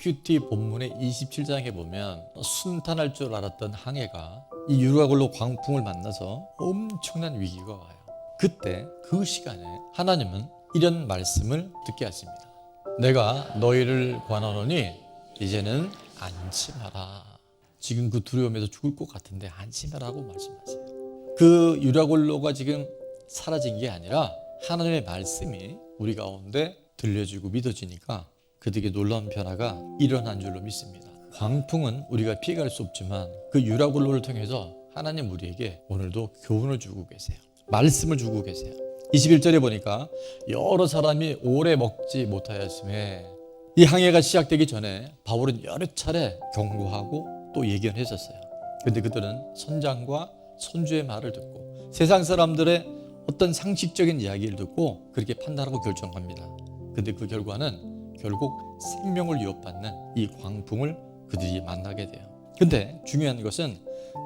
큐티 본문의 27장에 보면 순탄할 줄 알았던 항해가 이 유라굴로 광풍을 만나서 엄청난 위기가 와요. 그때 그 시간에 하나님은 이런 말씀을 듣게 하십니다. 내가 너희를 관하노니 이제는 안심하라. 지금 그 두려움에서 죽을 것 같은데 안심하라고 말씀하세요. 그 유라굴로가 지금 사라진 게 아니라 하나님의 말씀이 우리 가운데 들려지고 믿어지니까 그들에게 놀라운 변화가 일어난 줄로 믿습니다. 광풍은 우리가 피해갈 수 없지만 그 유라굴로를 통해서 하나님 우리에게 오늘도 교훈을 주고 계세요. 말씀을 주고 계세요. 21절에 보니까 여러 사람이 오래 먹지 못하였음에 이 항해가 시작되기 전에 바울은 여러 차례 경고하고 또 예견했었어요. 근데 그들은 선장과 선주의 말을 듣고 세상 사람들의 어떤 상식적인 이야기를 듣고 그렇게 판단하고 결정합니다. 근데 그 결과는 결국 생명을 위협받는 이 광풍을 그들이 만나게 돼요. 근데 중요한 것은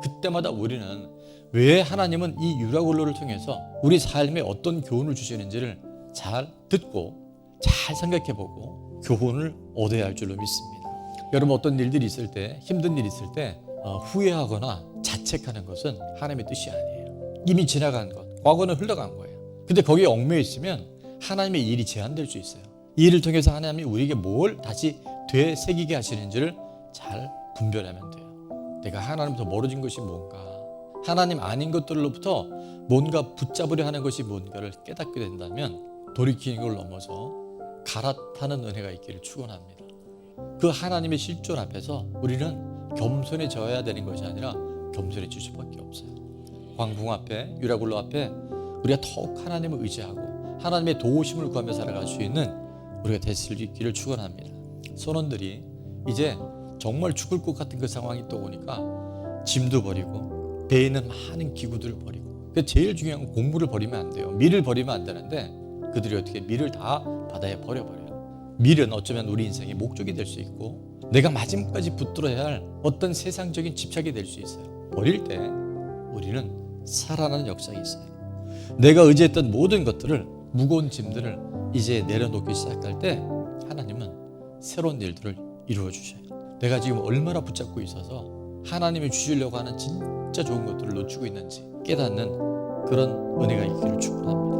그때마다 우리는 왜 하나님은 이 유라굴로를 통해서 우리 삶에 어떤 교훈을 주시는지를 잘 듣고 잘 생각해 보고 교훈을 얻어야 할 줄로 믿습니다. 여러분 어떤 일들이 있을 때 힘든 일이 있을 때 어, 후회하거나 자책하는 것은 하나님의 뜻이 아니에요. 이미 지나간 것, 과거는 흘러간 거예요. 근데 거기에 얽매여 있으면 하나님의 일이 제한될 수 있어요. 이 일을 통해서 하나님이 우리에게 뭘 다시 되새기게 하시는지를 잘 분별하면 돼요. 내가 하나님부터 멀어진 것이 뭔가, 하나님 아닌 것들로부터 뭔가 붙잡으려 하는 것이 뭔가를 깨닫게 된다면 돌이키는 걸 넘어서 갈아타는 은혜가 있기를 축원합니다. 그 하나님의 실존 앞에서 우리는 겸손해져야 되는 것이 아니라 겸손해질 수밖에 없어요. 광풍 앞에 유라굴로 앞에 우리가 더욱 하나님을 의지하고 하나님의 도우심을 구하며 살아갈 수 있는 우리가 될 수 있기를 축원합니다. 선원들이 이제 정말 죽을 것 같은 그 상황이 또 오니까 짐도 버리고 배에 있는 많은 기구들을 버리고 근데 제일 중요한 건 공물을 버리면 안 돼요. 밀을 버리면 안 되는데 그들이 어떻게 밀을 다 바다에 버려버려요. 밀은 어쩌면 우리 인생의 목적이 될 수 있고 내가 마지막까지 붙들어야 할 어떤 세상적인 집착이 될 수 있어요. 버릴 때 우리는 살아나는 역사가 있어요. 내가 의지했던 모든 것들을 무거운 짐들을 이제 내려놓기 시작할 때 하나님은 새로운 일들을 이루어 주셔요. 내가 지금 얼마나 붙잡고 있어서 하나님이 주시려고 하는 진짜 좋은 것들을 놓치고 있는지 깨닫는 그런 은혜가 있기를 축원합니다.